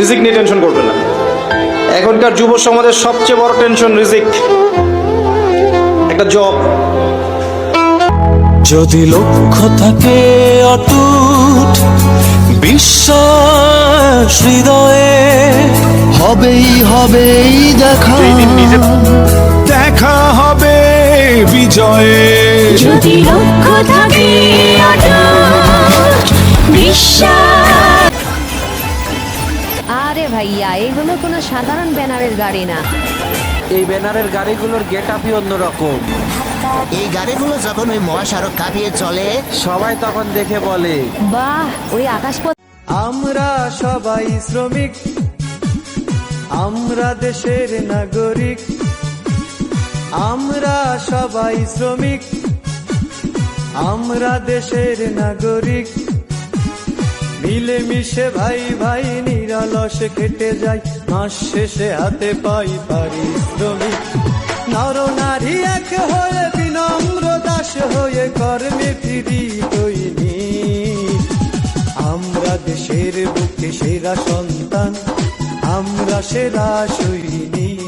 রিজিক নিয়ে টেনশন করবে না। এখনকার যুব সমাজের সবচেয়ে বড় টেনশন রিজিক। একটা জব। যদি লক্ষ্য থাকে অটুট বিশ্বাস হৃদয়ে হবেই হবেই দেখা। দেখা হবে বিজয়ে। যদি ভাইয়া এগুলো কোনো সাধারণ ব্যানারের গাড়ি না। এই ব্যানারের গাড়িগুলোর গেট আপই অন্যরকম। এই গাড়িগুলো যখন ওই মহাসড়ক কাঁপিয়ে চলে সবাই তখন দেখে বলে বাহ ওই আকাশপথ আমরা সবাই শ্রমিক আমরা দেশের নাগরিক আমরা সবাই শ্রমিক আমরা দেশের নাগরিক। মিলেমিশে ভাই ভাই নিরলসে কেটে যাই। মাস শেষে হাতে পাই পারিশ্রমিক। নর নারী এক হয়ে বিনম্র দাস হয়ে কর্মে ফিরি তৈরি আমরা দেশের বুকে সেরা সন্তান, আমরা সেরা সৈনিক।